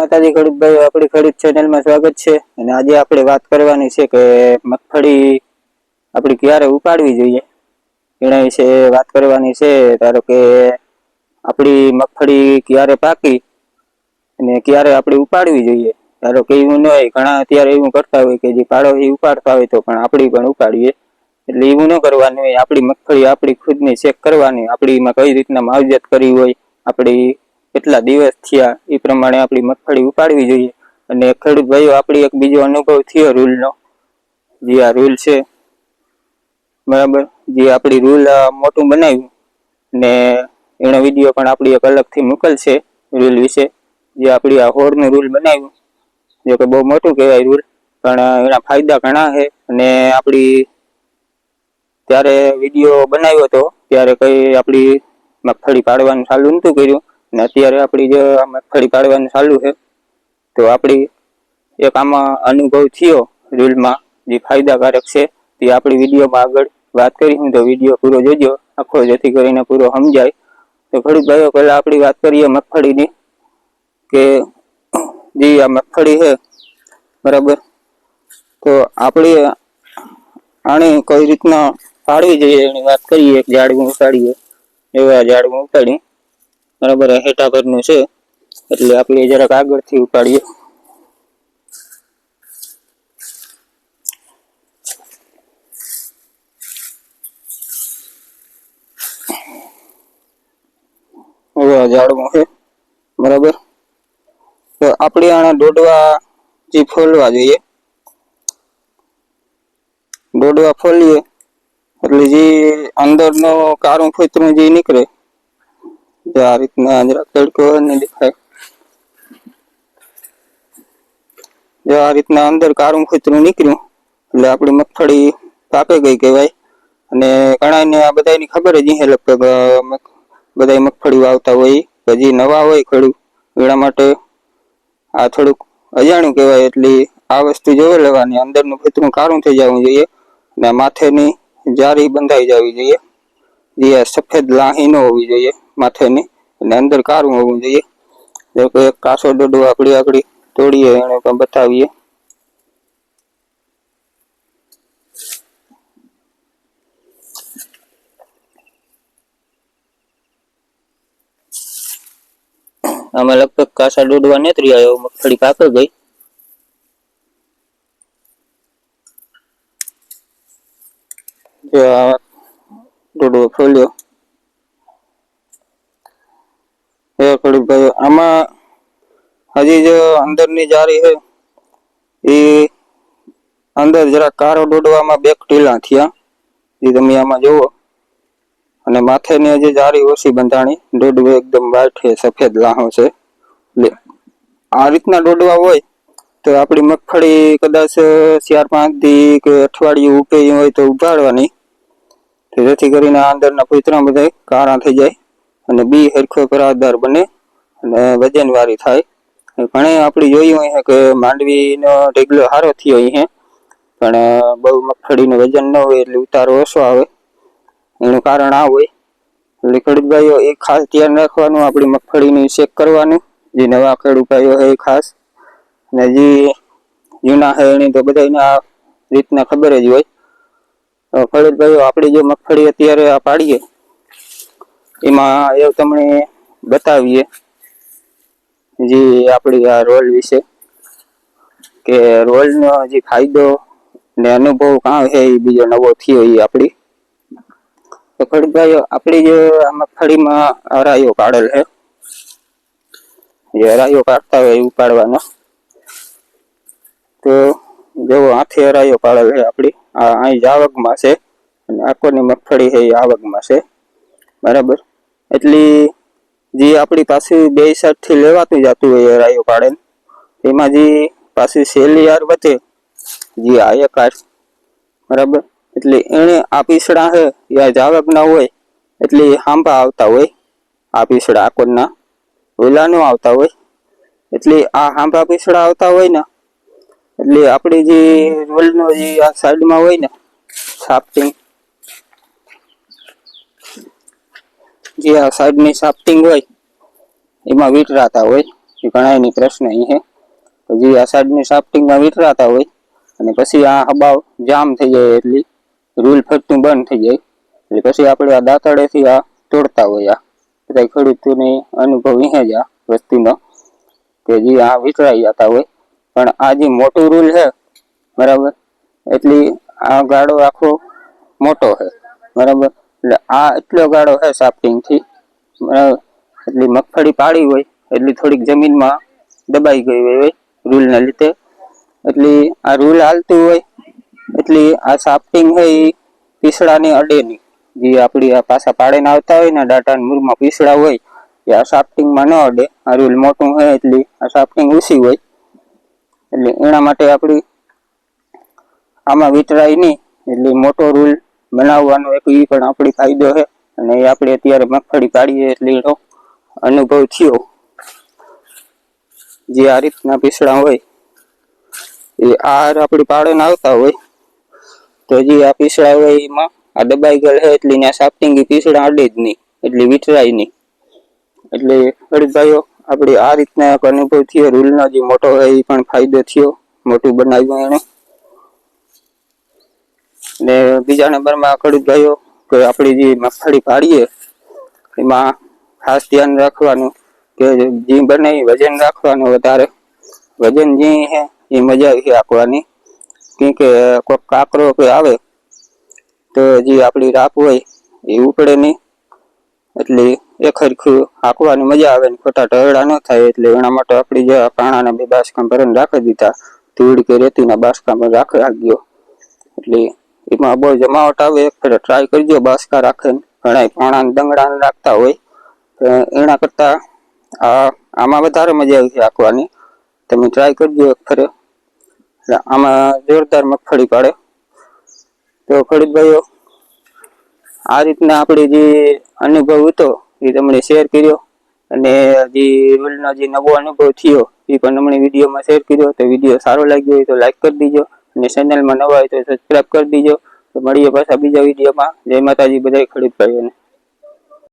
માતાજી ખેડૂતભાઈ આપણી ખેડૂત ચેનલમાં સ્વાગત છે. અને આજે આપણે વાત કરવાની છે કે મગફળી આપણી ક્યારે ઉપાડવી જોઈએ? એના વિશે વાત કરવાની છે, ધારો કે આપણી મગફળી ક્યારે પાકી અને ક્યારે આપણે ઉપાડવી જોઈએ? ધારો કે એવું ન હોય, ઘણા અત્યારે એવું કરતા હોય કે જે પાડો એ ઉપાડતા હોય તો પણ આપણી પણ ઉપાડીએ. એટલે એવું ન કરવાનું હોય. આપણી મગફળી આપણી ખુદની ચેક કરવાની. આપણીમાં કઈ રીતના માવજત કરી હોય, આપણી કેટલા દિવસ થયા એ પ્રમાણે આપણી મગફળી ઉપાડવી જોઈએ. અને ખેડૂત ભાઈઓ, આપણી એક બીજો અનુભવ થયો રૂલનો. જે આ રૂલ છે, બરાબર? જે આપણી રૂલ મોટું બનાવ્યું. ને એનો વીડિયો પણ આપણી એક અલગથી મોકલશે રૂલ વિશે. જે આપણી આ હોડનું રૂલ બનાવ્યું. જો કે બહુ મોટું કહેવાય રૂલ, પણ એના ફાયદા ઘણા છે. અને આપણી ત્યારે વીડિયો બનાવ્યો હતો, ત્યારે કઈ આપણી મગફળી પાડવાનું ચાલુ નહોતું કર્યું. ને અત્યારે આપણી જે આ મગફળી પાડવાનું ચાલુ છે, તો આપણી એક આમાં અનુભવ થયો રીલમાં, જે ફાયદાકારક છે, તે આપણી વિડીયોમાં આગળ વાત કરીશું તો વીડિયો પૂરો જોજો, આખો જેથી કરીને પૂરો સમજાય. તો ખેડૂત ભાઈઓ પહેલાં આપણી વાત કરીએ મગફળીની, કે જે આ મગફળી છે, બરાબર? તો આપણે આને કઈ રીતના પાડવી જોઈએ એની વાત કરીએ, એક ઝાડવું ઉપાડીએ એવા ઝાડવું ઉપાડી બરાબર હેઠા પરનું છે. એટલે આપણે જરાક આગળથી ઉપાડીએ. આ છે. બરાબર? તો આપણે આના દોડવા જે ફોલવા જોઈએ. દોડવા ફોલીએ, એટલે જે અંદરનો કારું ફોતરું જે નીકળે જે આ રીતના જરાક તડકો ને દેખાય. જો આ રીતના અંદર કારું ખૂતરું નીકળ્યું, એટલે આપણી મગફળી પાકે ગઈ કહેવાય. અને ઘણાને આ બધાની ખબર જ છે લગભગ બધા મગફળી વાવતા હોય, હજી નવા હોય ખેડૂત એના માટે આ થોડુંક અજાણ્યું કહેવાય, એટલે આ વસ્તુ જોઈ લેવાની. અંદરનું ખૂતરું કારું થઈ જવું જોઈએ, અને માથેની જારી બંધાઈ જવી જોઈએ. જે સફેદ લાહી ન હોવી જોઈએ. માથેની. અને અંદર કાળું હોવું જોઈએ. જો કે એક કાસો ડોડો આપણી આગળ તોડીએ એને પણ બતાવીએ. આમાં લગભગ કાસા ડોડવા નેતરી આવ્યો, મગફળી પાકે ગઈ. જો આ ડોડો ફોલ્યો એ ખેડૂત ભાઈઓ આમાં હજી જો અંદરની જારી છે. એ અંદર જરા કારો ડોડવામાં બેક ઢીલા થયા. એ તમે આમાં જુઓ. અને માથેની હજી જારી ઓછી બંધાણી દોડવું એકદમ છે, સફેદ લાહો છે. એટલે આ રીતના ડોડવા હોય તો આપણી મગફળી કદાચ ચાર પાંચ દી કે અઠવાડિયું ઉકે હોય તો ઉગાડવાની. જેથી કરીને આ અંદરના પૂતરા બધા કાળા થઈ જાય અને બી હરખો કરારદાર બને અને વજનવારી થાય. ઘણે આપણે જોયું અહીંયા કે માંડવીનો ઢેગલો સારો થયો અહીંયા પણ બહુ મગફળીનું વજન ન હોય એટલે ઉતારો ઓછો આવે. એનું કારણ આ હોય. એટલે ખેડૂતભાઈઓ એ ખાસ ધ્યાન રાખવાનું, આપણી મગફળીનું ચેક કરવાનું. જે નવા ખેડૂતભાઈઓ એ ખાસ. અને જે જૂના છે એની તો બધાને આ રીતના ખબર જ હોય. ખેડૂતભાઈઓ ખેડૂત ભાઈઓ આપણી જે મગફળી અત્યારે આ પાડીએ, એમાં એ તમને બતાવીએ. જે આપણી આ રોલ વિશે, કે રોલનો જે ફાયદો ને અનુભવ કાં છે એ બીજો નવો થયો એ આપણી તો ખડભાઈ આપણી જે આ મગફળીમાં અરાયો કાઢેલ છે જે અરાયો કાઢતા હોય એ ઉપાડવાનો. તો જેવો હાથે અરાયો પાડેલ છે આપણી આ અહીં જાવકમાં છે, અને આખોની મગફળી છે એ આવકમાં છે. બરાબર? એટલી જે આપણી પાસે બેથી લેવાતું જતું હોય રાયો પાડેલ એમાં જે પાછી સેલી યાર વધે, જે આયકાર બરાબર? એટલે એને આ પીસડા છે યા જાવકના હોય, એટલે હાંભા આવતા હોય, આ પીસડા આકોરના ઓલા નો આવતા હોય, એટલે આ હાંભા પીસડા આવતા હોય ને, એટલે આપણી જે રોલનો જે આ સાઈડમાં હોય ને સાફ્ટિંગ જે આ સાઈડની સાફ્ટિંગ હોય, એમાં વીંટરાતા હોય, એ ઘણા એની પ્રશ્ન અહીં છે. તો જે આ સાઈડની સાફ્ટિંગમાં વિતરાતા હોય, અને પછી આ હબાવ જામ થઈ જાય એટલી, રૂલ ફરતું બંધ થઈ જાય, એટલે પછી આપણે આ દાંતળેથી આ તોડતા હોય, આ બધા ખેડૂતોને અનુભવ અહીં જ આ વસ્તુનો, કે જે આ વિતરાઈ જતા હોય. પણ આ જે મોટું રૂલ છે, બરાબર, એટલી આ ગાળો આખો મોટો છે, બરાબર. એટલે આ એટલો ગાળો છે સાફટિંગથી એટલી મગફળી પાડી હોય, એટલી થોડીક જમીનમાં દબાઈ ગઈ હોય રૂલના લીધે. એટલી આ રૂલ હાલતું હોય, એટલી આ સાફ્ટિંગ હોય એ પીસડાની અડે નહીં જે આપણી આ પાછા પાડીને આવતા હોય ને ડાટાના મૂળમાં પીસડા હોય, એ આ સાફટિંગમાં ન અડે. આ રૂલ મોટું હોય એટલી આ સાફ્ટિંગ ઓછી હોય. એટલે એના માટે આપણી આમાં વિતરાય નહીં. એટલે મોટો રૂલ બનાવવાનો એક એ પણ આપણી ફાયદો છે. અને એ આપણે અત્યારે મગફળી પાડીએ એટલે એનો અનુભવ થયો. જે આ રીતના પીસડા હોય, એ આહાર આપણી પાડોને આવતા હોય, તો જે આ પીસડા હોય એમાં આ દબાઈ ગયેલ છે એટલે ત્યાં સાફટિંગ પીસડા અડે જ નહીં, એટલે વિતરાય નહીં. એટલે ખેડૂત આપણે આ રીતના અનુભવ થયો. રૂલનો જે મોટો હોય એ પણ ફાયદો થયો, મોટું બનાવ્યું એને ને બીજા નંબરમાં ખેડૂત ભાઈઓ, કે આપણી જે મગફળી પાડીએ એમાં ખાસ ધ્યાન રાખવાનું કે જે બને વજન રાખવાનું વધારે. વજન જે છે એ મજા છે કેમ કે કોઈક કાકરો કે આવે, તો જે આપણી રાપ હોય, એ ઉપડે નહીં. એટલે એ ખરખું હાંકવાની મજા આવે ને ખોટા ટરડા ન થાય, એટલે એના માટે આપણી જે પાણાના બે બાસકામ ભરીને રાખી દીધા. ધૂળ કે રેતીના બાસકામ રાખી રાખ્યો એટલે એમાં બહુ જમાવટ આવે એક ફેરે ટ્રાય કરજો, બાસકા રાખે ને. ઘણા પાણા દંગડા રાખતા હોય. એના કરતા આ, આમાં વધારે મજા આવી છે હાંકવાની તમે ટ્રાય કરજો એક ફરે. આમાં જોરદાર મગફળી પાડે. તો ખેડૂત ભાઈઓ, આ રીતના આપણે જે અનુભવ હતો, એ તમને શેર કર્યો. અને જે રોલનો જે નવો અનુભવ થયો, એ પણ તમને વિડીયોમાં શેર કર્યો. તો વીડિયો સારો લાગ્યો હોય તો લાઈક કરી દીજો. અને ચેનલમાં નવા હોય તો સબસ્ક્રાઈબ કરી દીજો. તો મળીએ પાછા બીજા વિડીયોમાં. જય માતાજી બધા ખેડૂત ભાઈઓને.